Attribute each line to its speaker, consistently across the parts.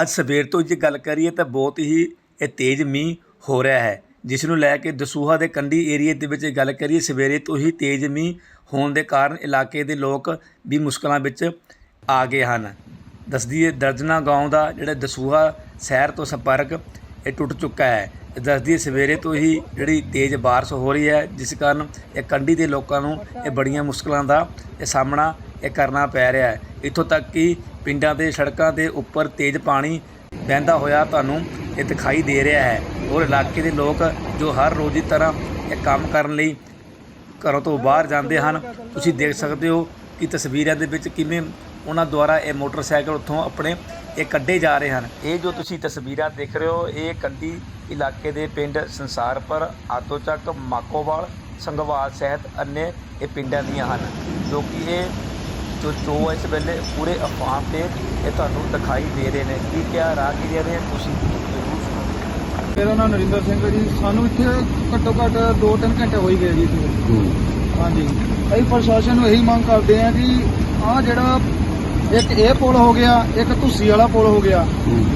Speaker 1: ਅੱਜ ਸਵੇਰ ਤੋਂ ਜੇ ਗੱਲ ਕਰੀਏ ਤਾਂ ਬਹੁਤ ਹੀ ਇਹ ਤੇਜ਼ ਮੀਂਹ ਹੋ ਰਿਹਾ ਹੈ ਜਿਸ ਨੂੰ ਲੈ ਕੇ ਦਸੂਹਾ ਦੇ ਕੰਢੀ ਏਰੀਏ ਦੇ ਵਿੱਚ ਗੱਲ ਕਰੀਏ, ਸਵੇਰੇ ਤੋਂ ਹੀ ਤੇਜ਼ ਮੀਂਹ ਹੋਣ ਦੇ ਕਾਰਨ ਇਲਾਕੇ ਦੇ ਲੋਕ ਵੀ ਮੁਸ਼ਕਲਾਂ ਵਿੱਚ ਆ ਗਏ ਹਨ। ਦੱਸਦੀ ਹੈ ਦਰਜਨਾ ਗਾਉਂ ਦਾ ਜਿਹੜਾ ਦਸੂਹਾ ਸ਼ਹਿਰ ਤੋਂ ਸੰਪਰਕ ਇਹ ਟੁੱਟ ਚੁੱਕਾ ਹੈ। ਦੱਸਦੀ ਹੈ ਸਵੇਰੇ ਤੋਂ ਹੀ ਜਿਹੜੀ ਤੇਜ਼ ਬਾਰਿਸ਼ ਹੋ ਰਹੀ ਹੈ, ਜਿਸ ਕਾਰਨ ਇਹ ਕੰਢੀ ਦੇ ਲੋਕਾਂ ਨੂੰ ਇਹ ਬੜੀਆਂ ਮੁਸ਼ਕਲਾਂ ਦਾ ਇਹ ਸਾਹਮਣਾ ਇਹ ਕਰਨਾ ਪੈ ਰਿਹਾ ਹੈ। ਇੱਥੋਂ ਤੱਕ ਕਿ ਪਿੰਡਾਂ ਦੇ ਸੜਕਾਂ ਦੇ ਉੱਪਰ ਤੇਜ਼ ਪਾਣੀ ਵਹਿੰਦਾ ਹੋਇਆ ਤੁਹਾਨੂੰ ਇਹ ਦਿਖਾਈ ਦੇ ਰਿਹਾ ਹੈ। ਔਰ ਇਲਾਕੇ ਦੇ ਲੋਕ ਜੋ ਹਰ ਰੋਜ਼ ਦੀ ਤਰ੍ਹਾਂ ਇਹ ਕੰਮ ਕਰਨ ਲਈ ਘਰੋਂ ਤੋਂ ਬਾਹਰ ਜਾਂਦੇ ਹਨ, ਤੁਸੀਂ ਦੇਖ ਸਕਦੇ ਹੋ ਕਿ ਤਸਵੀਰਾਂ ਦੇ ਵਿੱਚ ਕਿਵੇਂ ਉਹਨਾਂ ਦੁਆਰਾ ਇਹ ਮੋਟਰਸਾਈਕਲ ਉੱਥੋਂ ਆਪਣੇ ਇਹ ਕੱਢੇ ਜਾ ਰਹੇ ਹਨ। ਇਹ ਜੋ ਤੁਸੀਂ ਤਸਵੀਰਾਂ ਦੇਖ ਰਹੇ ਹੋ, ਇਹ ਕੰਢੀ ਇਲਾਕੇ ਦੇ ਪਿੰਡ ਸੰਸਾਰਪੁਰ ਆਤੋਚੱਕ ਮਾਕੋਵਾਲ ਸੰਘਵਾਲ ਸਹਿਤ ਅੰਨੇ ਇਹ ਪਿੰਡਾਂ ਦੀਆਂ ਹਨ, ਜੋ ਕਿ ਇਹ ਜੋ ਜੋ ਇਸ ਵੇਲੇ ਪੂਰੇ ਅਫਵਾਹ ਤੇ ਇਹ ਤੁਹਾਨੂੰ ਦਿਖਾਈ ਦੇ ਰਹੇ ਨੇ। ਕੀ ਕਿਹਾ ਰਾਹਗੀਰਾਂ ਨੇ ਤੁਸੀਂ ਜ਼ਰੂਰ ਸੁਣੋ।
Speaker 2: ਮੇਰਾ ਨਾਮ ਨਰਿੰਦਰ ਸਿੰਘ ਹੈ ਜੀ। ਸਾਨੂੰ ਇੱਥੇ ਘੱਟੋ ਘੱਟ 2-3 ਘੰਟੇ ਹੋ ਹੀ ਗਏ ਜੀ ਇੱਥੇ। ਹਾਂਜੀ। ਅਸੀਂ ਪ੍ਰਸ਼ਾਸਨ ਨੂੰ ਇਹੀ ਮੰਗ ਕਰਦੇ ਹਾਂ ਕਿ ਆਹ ਜਿਹੜਾ ਇੱਕ ਇਹ ਪੁਲ ਹੋ ਗਿਆ ਇੱਕ ਧੁੱਸੀ ਵਾਲਾ ਪੁਲ ਹੋ ਗਿਆ।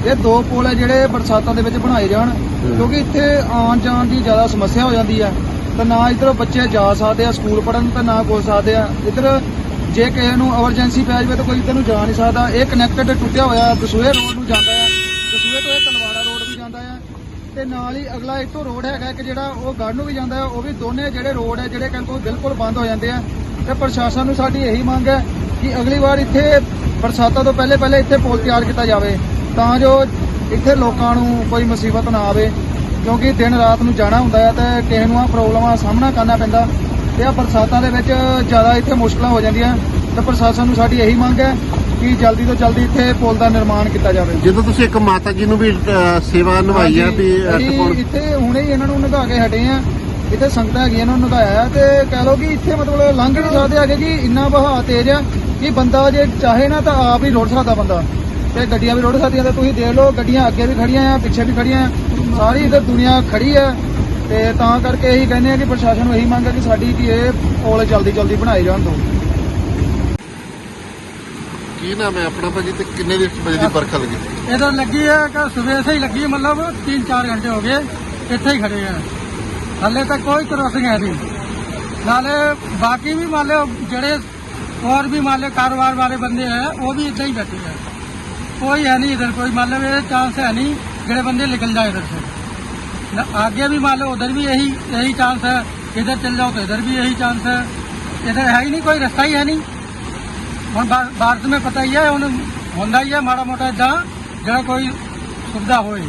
Speaker 2: ਇਹ ਦੋ ਪੁਲ ਹੈ ਜਿਹੜੇ ਬਰਸਾਤਾਂ ਦੇ ਵਿੱਚ ਬਣਾਏ ਜਾਣ। ਕਿਉਂਕਿ ਇੱਥੇ ਆਉਣ ਜਾਣ ਦੀ ਜ਼ਿਆਦਾ ਸਮੱਸਿਆ ਹੋ ਜਾਂਦੀ ਹੈ। ਤੇ ਨਾ ਇੱਧਰ ਬੱਚੇ ਜਾ ਸਕਦੇ ਆ ਸਕੂਲ ਪੜਨ ਤੇ ਨਾ ਕੋਲ ਸਕਦੇ ਆ। ਇੱਧਰ ਜੇ ਕਿਸੇ ਨੂੰ ਐਮਰਜੈਂਸੀ ਪੈ ਜਾਵੇ ਤਾਂ ਕੋਈ ਇੱਧਰ ਨੂੰ ਜਾ ਨਹੀਂ ਸਕਦਾ। ਇਹ ਕਨੈਕਟਡ ਟੁੱਟਿਆ ਹੋਇਆ ਦਸੂਹੇ ਰੋਡ ਨੂੰ ਜਾਂਦਾ ਹੈ। ਦਸੂਹੇ ਤੋਂ ਇਹ ਤਲਵਾੜਾ ਰੋਡ ਵੀ ਜਾਂਦਾ ਹੈ। ਤੇ ਨਾਲ ਹੀ ਅਗਲਾ ਇੱਥੋਂ ਰੋਡ ਹੈਗਾ ਕਿ ਜਿਹੜਾ ਉਹ ਗੜ ਨੂੰ ਵੀ ਜਾਂਦਾ ਹੈ। ਉਹ ਵੀ ਦੋਨੇ ਜਿਹੜੇ ਰੋਡ ਹੈ, ਜਿਹੜੇ ਕਹਿੰਦੇ ਬਿਲਕੁਲ ਬੰਦ ਹੋ ਜਾਂਦੇ ਆ। ਤੇ ਪ੍ਰਸ਼ਾਸਨ ਨੂੰ ਸਾਡੀ ਇਹੀ ਮੰਗ ਹੈ ਕਿ ਅਗਲੀ ਵਾਰ ਇੱਥੇ ਬਰਸਾਤਾਂ ਤੋਂ ਪਹਿਲੇ ਪਹਿਲੇ ਇੱਥੇ ਪੁਲ ਤਿਆਰ ਕੀਤਾ ਜਾਵੇ। ਤਾਂ ਜੋ ਇੱਥੇ ਲੋਕਾਂ ਨੂੰ ਕੋਈ ਮੁਸੀਬਤ ਨਾ ਆਵੇ। ਕਿਉਂਕਿ ਦਿਨ ਰਾਤ ਨੂੰ ਜਾਣਾ ਹੁੰਦਾ ਹੈ ਤੇ ਕਿਸੇ ਨੂੰ ਆ ਪ੍ਰੋਬਲਮਾਂ ਦਾ ਸਾਹਮਣਾ ਕਰਨਾ ਪੈਂਦਾ। ਤੇ ਆ ਬਰਸਾਤਾਂ ਦੇ ਵਿੱਚ ਜ਼ਿਆਦਾ ਇੱਥੇ ਮੁਸ਼ਕਲਾਂ ਹੋ ਜਾਂਦੀਆਂ ਤੇ ਪ੍ਰਸ਼ਾਸਨ ਨੂੰ ਸਾਡੀ ਇਹੀ ਮੰਗ ਹੈ ਕਿ ਜਲਦੀ ਤੋਂ ਜਲਦੀ ਇੱਥੇ ਪੁਲ ਦਾ ਨਿਰਮਾਣ ਕੀਤਾ ਜਾਵੇ।
Speaker 3: ਜਦੋਂ ਤੁਸੀਂ ਇੱਕ ਮਾਤਾ ਜੀ ਨੂੰ ਵੀ ਸੇਵਾ ਨਿਭਾਈ ਆ ਵੀ ਅਹ,
Speaker 2: ਅਸੀਂ
Speaker 3: ਟਪਾਉਣ-
Speaker 2: ਇੱਥੇ ਹੁਣੇ ਹੀ ਇਹਨਾਂ ਨੂੰ ਨਗਾ ਕੇ ਹਟੇ ਆ ਇੱਥੇ ਸੰਗਤਾਂ ਹੈਗੀਆਂ ਇਹਨਾਂ ਨੂੰ ਨਗਾਇਆ ਤੇ ਕਹਿ ਲਓ ਕਿ ਇੱਥੇ ਮਤਲਬ ਲੰਘ ਨਹੀਂ ਸਕਦੇ ਹੈਗੇ ਕਿ ਇੰਨਾ ਵਹਾਅ ਤੇਜ਼ ਆ ਕਿ ਬੰਦਾ ਜੇ ਚਾਹੇ ਨਾ ਤਾਂ ਆਪ ਹੀ ਰੁੜ ਸਕਦਾ ਬੰਦਾ। ਤੇ ਗੱਡੀਆਂ ਵੀ ਰੁੜ ਸਕਦੀਆਂ ਤੇ ਤੁਸੀਂ ਦੇਖ ਲਓ ਗੱਡੀਆਂ ਅੱਗੇ ਵੀ ਖੜੀਆਂ ਆ ਪਿੱਛੇ ਵੀ ਖੜੀਆਂ ਆ। ਸਾਰੀ ਇੱਧਰ ਦੁਨੀਆ ਖੜੀ ਆ। ਤੇ ਤਾਂ ਕਰਕੇ ਇਹੀ ਕਹਿੰਦੇ ਆ ਕਿ ਪ੍ਰਸ਼ਾਸਨ ਨੂੰ ਇਹੀ ਮੰਗ ਆ ਕਿ ਸਾਡੀ ਕਿ ਇਹ ਪੁਲ ਜਲਦੀ ਜਲਦੀ ਬਣਾਏ ਜਾਣ ਦੋ
Speaker 3: ਕੀ ਨਾਮ ਹੈ ਆਪਣਾ ਭਾਜੀ ਤੇ ਕਿੰਨੇ ਦੇ ਵਜੇ ਦੀ ਵਰਖਾ ਲੱਗੀ?
Speaker 4: ਇਧਰ ਲੱਗੀ ਹੈ ਕਿ ਸਵੇਰ ਸੇ ਹੀ ਲੱਗੀ ਹੈ, ਮਤਲਬ 3-4 ਘੰਟੇ ਹੋ ਗਏ ਇੱਥੇ ਹੀ ਖੜੇ ਆ। ਹਾਲੇ ਤੱਕ ਕੋਈ ਕ੍ਰੋਸਿੰਗ ਹੈ ਨਹੀਂ। ਨਾਲੇ ਬਾਕੀ ਵੀ ਮੰਨ ਲਓ ਜਿਹੜੇ ਹੋਰ ਵੀ ਮੰਨ ਲਓ ਕਾਰੋਬਾਰ ਵਾਲੇ ਬੰਦੇ ਹੈ ਉਹ ਵੀ ਇੱਦਾਂ ਹੀ ਬੈਠੇ ਹੈ ਕੋਈ ਹੈ ਨਹੀਂ ਇਧਰ ਕੋਈ ਮੰਨ ਲਓ ਇਹ ਚਾਂਸ ਹੈ ਨਹੀਂ ਜਿਹੜੇ ਬੰਦੇ ਨਿਕਲ ਜਾਏ ਇਧਰ ਸੇ। न आगे भी मान लो उधर भी यही यही चांस है इधर चल जाओ तो इधर भी यही चांस है इधर है ही नहीं कोई रास्ता ही है नहीं ਹੁਣ ਬਾ- ਭਾਰਤ में पता ही है ਹੁਣ ਹੁੰਦਾ ਹੀ ਹੈ ਮਾੜਾ ਮੋਟਾ ਇਦਾਂ ਜਿਹੜਾ ਕੋਈ ਸੁਵਿਧਾ ਹੋਏ